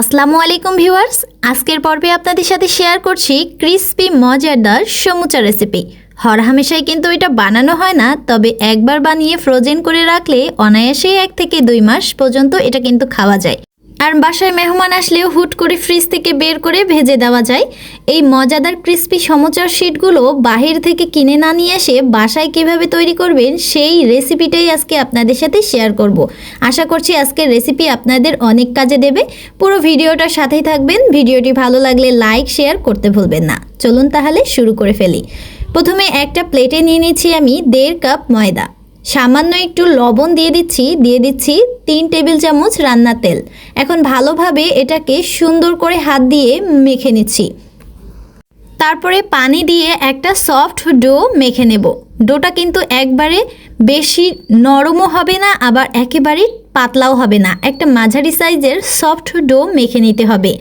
আসসালামু আলাইকুম ভিউয়ার্স। আজকের পর্বে আপনাদের সাথে শেয়ার করছি ক্রিসপি মজাদার সমুচা রেসিপি। হর হামেশাই কিন্তু এটা বানানো হয় না, তবে একবার বানিয়ে ফ্রোজেন করে রাখলে অনায়াসেই এক থেকে দুই মাস পর্যন্ত এটা কিন্তু খাওয়া যায়। আর বাসায় মেহমান আসলেও হুট করে ফ্রিজ থেকে বের করে ভেজে দেওয়া যায়। এই মজাদার ক্রিস্পি সমোচার শিটগুলো বাহির থেকে কিনে না নিয়ে এসে বাসায় কীভাবে তৈরি করবেন সেই রেসিপিটাই আজকে আপনাদের সাথে শেয়ার করব। আশা করছি আজকের রেসিপি আপনাদের অনেক কাজে দেবে। পুরো ভিডিওটার সাথেই থাকবেন। ভিডিওটি ভালো লাগলে লাইক, শেয়ার করতে ভুলবেন না। চলুন তাহলে শুরু করে ফেলি। প্রথমে একটা প্লেটে নিয়ে নিচ্ছি আমি দেড় কাপ ময়দা। সামান্য একটু লবণ দিয়ে দিচ্ছি দিয়ে দিচ্ছি তিন টেবিল চামচ রান্নার তেল। এখন ভালোভাবে এটাকে সুন্দর করে হাত দিয়ে মেখে নিচ্ছি। তারপরে পানি দিয়ে একটা সফট ডো মেখে নেব। ডোটা কিন্তু একবারে বেশি নরমও হবে না, আবার একেবারে পাতলাও হবে না। একটা মাঝারি সাইজের সফট ডো মেখে নিতে হবে।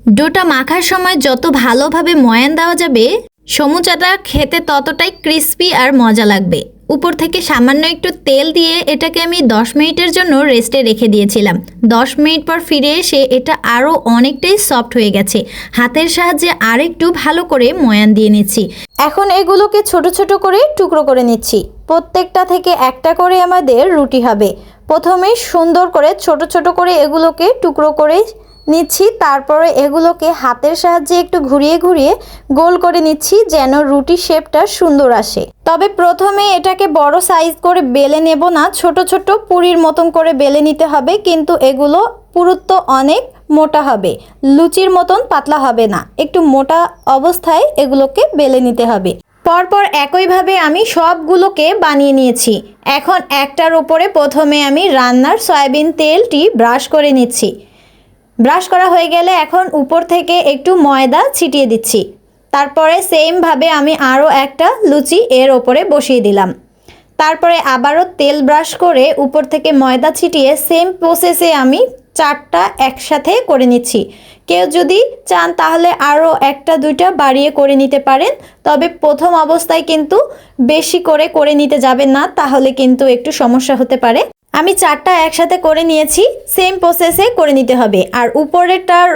ডোটা মাখার সময় যত ভালোভাবে ময়ান দেওয়া যাবে সমুচাটা খেতে ততটাই ক্রিস্পি আর মজা লাগবে। উপর থেকে সামান্য একটু তেল দিয়ে এটাকে আমি 10 মিনিটের জন্য রেস্টে রেখে দিয়েছিলাম। 10 মিনিট পর ফিরে এসে এটা আরও অনেকটাই সফট হয়ে গেছে। হাতের সাহায্যে আরেকটু ভালো করে ময়ান দিয়ে নিচ্ছি। এখন এগুলোকে ছোট ছোট করে টুকরো করে নিচ্ছি। প্রত্যেকটা থেকে একটা করে আমাদের রুটি হবে। প্রথমে সুন্দর করে ছোট ছোট করে এগুলোকে টুকরো করে নিচ্ছি, তারপরে এগুলোকে হাতের সাহায্যে একটু ঘুরিয়ে ঘুরিয়ে গোল করে নিচ্ছি যেন রুটি শেপটা সুন্দর আসে। তবে প্রথমে এটাকে বড় সাইজ করে বেলে নেব না, ছোট ছোট পুরির মতন করে বেলে নিতে হবে, কিন্তু এগুলো পুরুত্ব অনেক মোটা হবে, লুচির মতন পাতলা হবে না, একটু মোটা অবস্থায় এগুলোকে বেলে নিতে হবে। পরপর একইভাবে আমি সবগুলোকে বানিয়ে নিয়েছি। এখন একটার উপরে প্রথমে আমি রান্নার সয়াবিন তেলটি ব্রাশ করে নিচ্ছি। ব্রাশ করা হয়ে গেলে এখন উপর থেকে একটু ময়দা ছিটিয়ে দিচ্ছি। তারপরে সেমভাবে আমি আরও একটা লুচি এর ওপরে বসিয়ে দিলাম। তারপরে আবারও তেল ব্রাশ করে উপর থেকে ময়দা ছিটিয়ে সেম প্রসেসে আমি চারটা একসাথে করে নিচ্ছি। কেউ যদি চান তাহলে আরও একটা, দুইটা বাড়িয়ে করে নিতে পারেন। তবে প্রথম অবস্থায় কিন্তু বেশি করে করে নিতে যাবেন না, তাহলে কিন্তু একটু সমস্যা হতে পারে। আমি চারটা একসাথে করে নিয়েছি সেম প্রসেসে করে নিতে হবে। আর উপরেরটার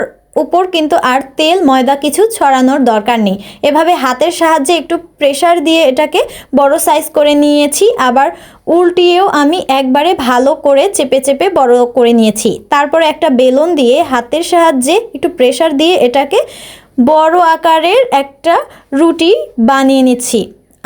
উপর কিন্তু আর তেল, ময়দা কিছু ছড়ানোর দরকার নেই। এভাবে হাতের সাহায্যে একটু প্রেশার দিয়ে এটাকে বড় সাইজ করে নিয়েছি, আবার উল্টিয়েও আমি একবারে ভালো করে চেপে চেপে বড় করে নিয়েছি। তারপরে একটা বেলুন দিয়ে হাতের সাহায্যে একটু প্রেশার দিয়ে এটাকে বড় আকারের একটা রুটি বানিয়ে নিচ্ছি।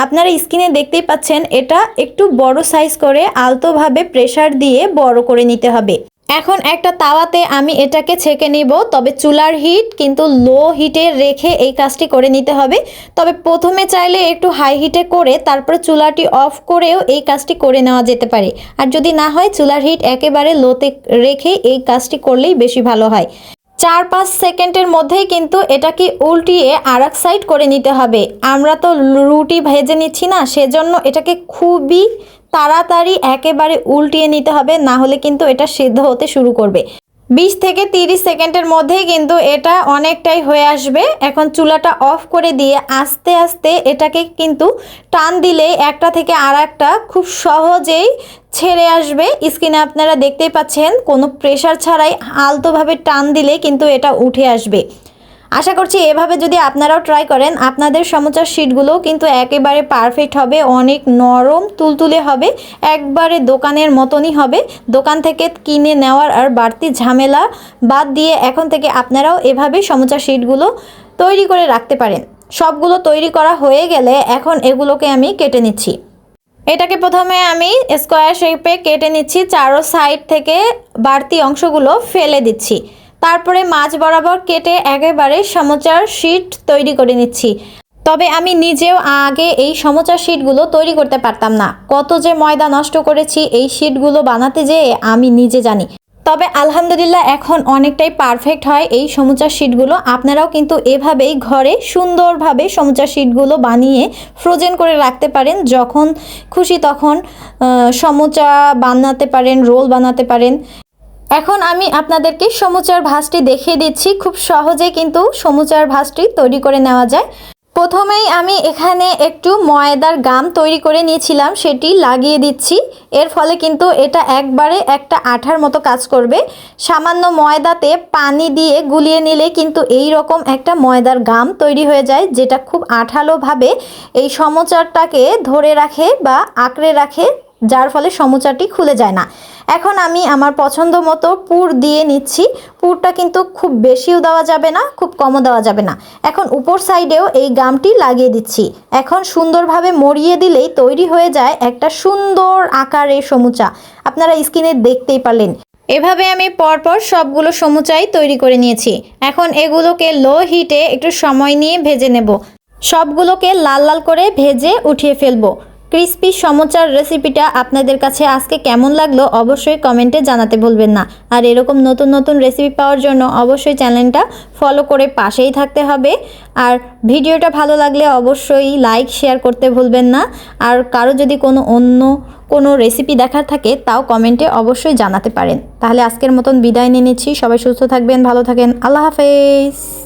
আপনারা স্ক্রিনে দেখতেই পাচ্ছেন, এটা একটু বড় সাইজ করে আলতোভাবে প্রেসার দিয়ে বড় করে নিতে হবে। এখন একটা তাওয়াতে আমি এটাকে ছেঁকে নিব, তবে চুলার হিট কিন্তু লো হিটে রেখে এই কাজটি করে নিতে হবে। তবে প্রথমে চাইলে একটু হাই হিটে করে তারপরে চুলাটি অফ করেও এই কাজটি করে নেওয়া যেতে পারে। আর যদি না হয়, চুলার হিট একেবারে লোতে রেখে এই কাজটি করলেই বেশি ভালো হয়। চার পাঁচ সেকেন্ডের মধ্যেই কিন্তু এটাকে উল্টিয়ে আর সাইড করে নিতে হবে। আমরা তো রুটি ভেজে নিচ্ছি না, সেজন্য এটাকে খুবই তাড়াতাড়ি একেবারে উল্টিয়ে নিতে হবে, না হলে কিন্তু এটা সিদ্ধ হতে শুরু করবে। বিশ থেকে তিরিশ সেকেন্ডের মধ্যেই কিন্তু এটা অনেকটাই হয়ে আসবে। এখন চুলাটা অফ করে দিয়ে আস্তে আস্তে এটাকে কিন্তু টান দিলেই একটা থেকে আর একটা খুব সহজেই ছেড়ে আসবে। স্কিনে আপনারা দেখতেই পাচ্ছেন, কোনো প্রেশার ছাড়াই আলতোভাবে টান দিলে কিন্তু এটা উঠে আসবে। আশা করছি এভাবে যদি আপনারাও ট্রাই করেন, আপনাদের সমোচার শিটগুলোও কিন্তু একেবারে পারফেক্ট হবে, অনেক নরম তুলতুলে হবে, একবারে দোকানের মতনই হবে। দোকান থেকে কিনে নেওয়ার আর বাড়তি ঝামেলা বাদ দিয়ে এখন থেকে আপনারাও এভাবে সমোচার শিটগুলো তৈরি করে রাখতে পারেন। সবগুলো তৈরি করা হয়ে গেলে এখন এগুলোকে আমি কেটে নিচ্ছি। এটাকে প্রথমে আমি স্কোয়ার শেপে কেটে নিচ্ছি, চারো সাইড থেকে বাড়তি অংশগুলো ফেলে দিচ্ছি। তারপরে মাছ বরাবর কেটে একেবারে সমচার শিট তৈরি করে নিচ্ছি। তবে আমি নিজেও আগে এই সমোচার শিটগুলো তৈরি করতে পারতাম না। কত যে ময়দা নষ্ট করেছি এই শিটগুলো বানাতে যেয়ে আমি নিজে জানি। তবে আলহামদুলিল্লাহ এখন অনেকটাই পারফেক্ট হয় এই সমুচার শিটগুলো। আপনারাও কিন্তু এভাবেই ঘরে সুন্দরভাবে সমুচার শিটগুলো বানিয়ে ফ্রোজেন করে রাখতে পারেন। যখন খুশি তখন সমুচা বানাতে পারেন, রোল বানাতে পারেন। এখন আমি আপনাদেরকে সমুচার ভাঁজটি দেখিয়ে দিচ্ছি। খুব সহজে কিন্তু সমুচার ভাঁজটি তৈরি করে নেওয়া যায়। প্রথমেই আমি এখানে একটু ময়দার গাম তৈরি করে নিয়েছিলাম, সেটি লাগিয়ে দিচ্ছি। এর ফলে কিন্তু এটা একবারে একটা আঠার মতো কাজ করবে। সামান্য ময়দাতে পানি দিয়ে গুলিয়ে নিলে কিন্তু এই রকম একটা ময়দার গাম তৈরি হয়ে যায়, যেটা খুব আঠালোভাবে এই সমচারটাকে ধরে রাখে বা আঁকড়ে রাখে। যার ফলে সমুচাটি খুলে যায় না। এখন আমি আমার পছন্দ মতো পুর দিয়ে নিচ্ছি। পুরটা কিন্তু খুব বেশিও দেওয়া যাবে না, খুব কমও দেওয়া যাবে না। এখন উপর সাইডেও এই গামটি লাগিয়ে দিচ্ছি। এখন সুন্দরভাবে মরিয়ে দিলেই তৈরি হয়ে যায় একটা সুন্দর আকারের সমুচা। আপনারা স্ক্রিনে দেখতেই পারলেন। এভাবে আমি পরপর সবগুলো সমুচাই তৈরি করে নিয়েছি। এখন এগুলোকে লো হিটে একটু সময় নিয়ে ভেজে নেব। সবগুলোকে লাল লাল করে ভেজে উঠিয়ে ফেলব। ক্রিস্পি সমোচার রেসিপিটা আপনাদের কাছে আজকে কেমন লাগল অবশ্যই কমেন্টে জানাতে ভুলবেন না। আর এরকম নতুন নতুন রেসিপি পাওয়ার জন্য অবশ্যই চ্যানেলটা ফলো করে পাশেই থাকতে হবে। আর ভিডিওটা ভালো লাগলে অবশ্যই লাইক, শেয়ার করতে ভুলবেন না। আর কারও যদি কোনো অন্য কোনো রেসিপি দেখার থাকে তাও কমেন্টে অবশ্যই জানাতে পারেন। তাহলে আজকের মতন বিদায় নিয়ে নিচ্ছি। সবাই সুস্থ থাকবেন, ভালো থাকেন। আল্লাহ হাফেজ।